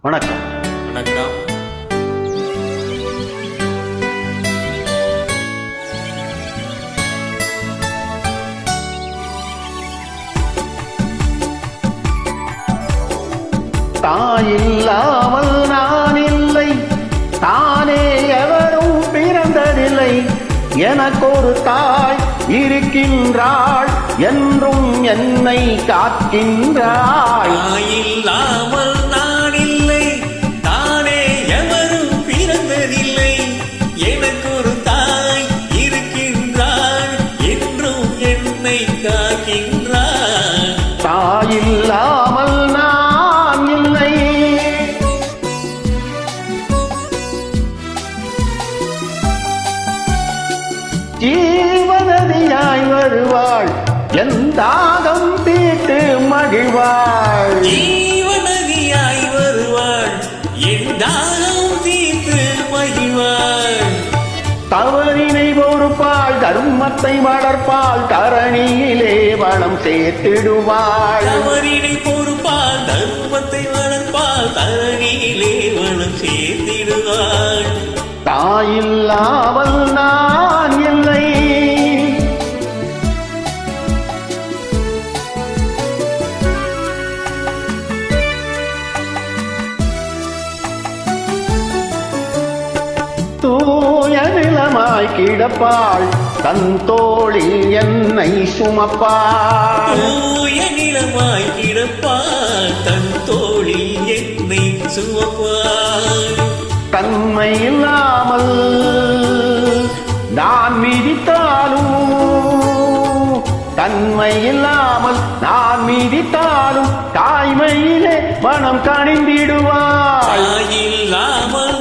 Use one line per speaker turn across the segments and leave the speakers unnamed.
வணக்கம்.
வணக்கம்.
தாயில்லாமல் நான் இல்லை தானே எவரும் பிறந்ததில்லை. எனக்கொரு தாய் இருக்கின்றாள் என்றும் என்னை காக்கின்றாள். ஜீவனதியாய் வருவாள். என் தாகம் தீட்டு மகிழ்வாள்.
ஜீவநதியாய் வருவாள். என் தாகம் தீர்த்து மகிழ்வாள்.
தவறினை பொறுப்பாள் தர்மத்தை வளர்ப்பாள் தரணியிலே வளம் சேர்த்திடுவாள்.
தவறினை பொறுப்பால் தர்மத்தை வளர்ப்பால் தரணியிலே வளம் சேர்த்திடுவாள்.
தாயில்லாமல் நான் தூய நிலமாய் கிடப்பாள். தன் தோளில் என்னை சுமப்பாள்.
தூய நிலமாய் கிடப்பாள். தன் தோளில் என்னை சுமப்பாள்.
தன்மை இல்லாமல் நான் மிதித்தாலும் தன்மை இல்லாமல் நான் மிதித்தாலும் தாய்மையிலே மனம் கணிந்திடுவாள்
தாயில்லாமல்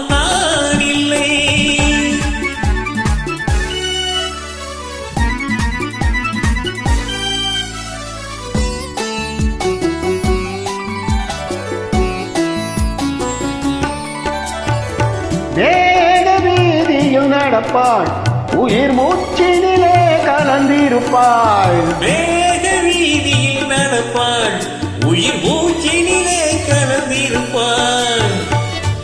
வேக வீதியில் நடப்பாள். உயிர் மூச்சினிலே கலந்திருப்பாள்.
வேக வீதியில் நடப்பாள். உயிர் மூச்சினிலே கலந்திருப்பாள்.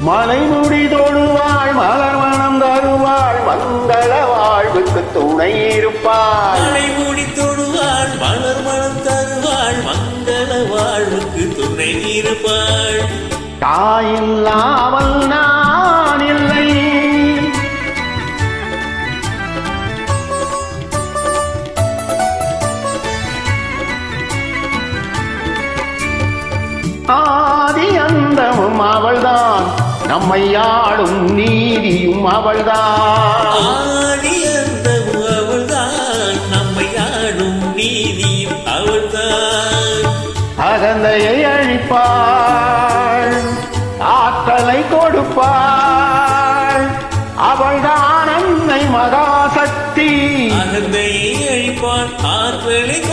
மலைமுடி தொழுவாள் மலர் மனம் தருவாள் மங்கள வாழ்வுக்கு துணை இருப்பாள்.
மலை மூடி தொடுவாள் மலர் மனம் தருவாள் மங்கள வாழ்வுக்கு துணை இருப்பாள்.
தாயில்லாமல் ஆதி அந்தமும் அவள்தான். நம்மை ஆளும் நீதியும் அவள்தான்.
ஆதி அந்தமும் அவள்தான். நம்மை ஆடும் நீதியும் அவள்தான்.
அகந்தையை அழிப்பாள். ஆற்றலை கொடுப்பாள். அவள்தான் அன்னை மகாசக்தி.
அகந்தையை அழிப்பாள். ஆற்றலை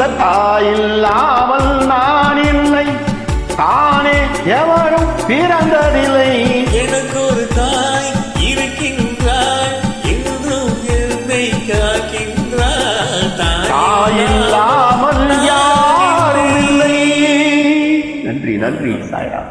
அந்த தாயில்லாமல் நான் இல்லை தானே எவரும் பிறந்ததில்லை.
எனக்கு ஒரு தாய் இருக்கின்றாள். என்றும் என்னை காக்கின்றாள்.
தாயில்லாமல் யாரும் இல்லை. நன்றி நன்றி சாயா